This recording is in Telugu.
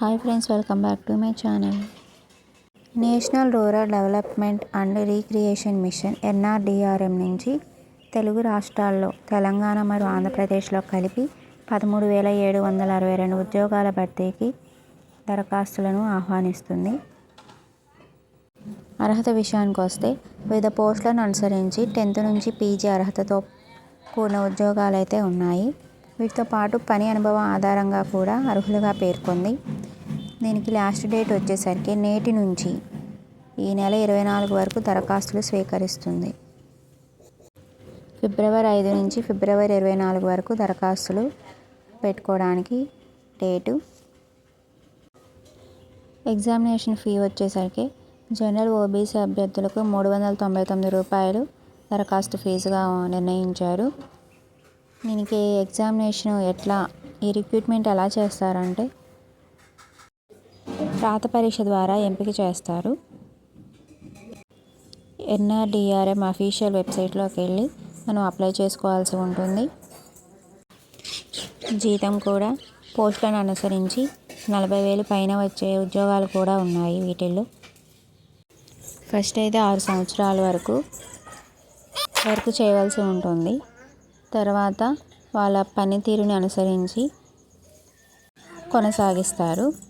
Hi friends welcome back to my channel. National rural development and recreation mission NRDRM నుంచి తెలుగు రాష్ట్రాల్లో తెలంగాణ మరియు ఆంధ్రప్రదేశ్లో కలిపి పదమూడు వేల ఏడు వందల అరవై రెండు ఉద్యోగాల భర్తీకి దరఖాస్తులను ఆహ్వానిస్తుంది. అర్హత విషయానికి వస్తే వివిధ పోస్టులను అనుసరించి టెన్త్ నుంచి పీజీ అర్హతతో కూడిన ఉద్యోగాలు అయితే ఉన్నాయి. వీటితో పాటు పని అనుభవం ఆధారంగా కూడా అర్హులుగా పేర్కొంది. దీనికి లాస్ట్ డేట్ వచ్చేసరికి నేటి నుంచి ఈ నెల ఇరవై నాలుగు వరకు దరఖాస్తులు స్వీకరిస్తుంది. ఫిబ్రవరి ఐదు నుంచి ఫిబ్రవరి ఇరవై నాలుగు వరకు దరఖాస్తులు పెట్టుకోవడానికి డేటు. ఎగ్జామినేషన్ ఫీ వచ్చేసరికి జనరల్ ఓబీసీ అభ్యర్థులకు మూడు వందల తొంభై తొమ్మిది రూపాయలు దరఖాస్తు ఫీజుగా నిర్ణయించారు. దీనికి ఎగ్జామినేషన్ ఎట్లా ఈ రిక్రూట్మెంట్ ఎలా చేస్తారంటే రాత పరీక్ష ద్వారా ఎంపిక చేస్తారు. ఎన్ఆర్డిఆర్ఎం అఫీషియల్ వెబ్సైట్లోకి వెళ్ళి మనం అప్లై చేసుకోవాల్సి ఉంటుంది. జీతం కూడా పోస్టులను అనుసరించి నలభై వేలు పైన వచ్చే ఉద్యోగాలు కూడా ఉన్నాయి వీటిల్లో. ఫస్ట్ అయితే ఆరు సంవత్సరాల వరకు వర్క్ చేయవలసి ఉంటుంది. తర్వాత వాళ్ళ పనితీరుని అనుసరించి కొనసాగిస్తారు.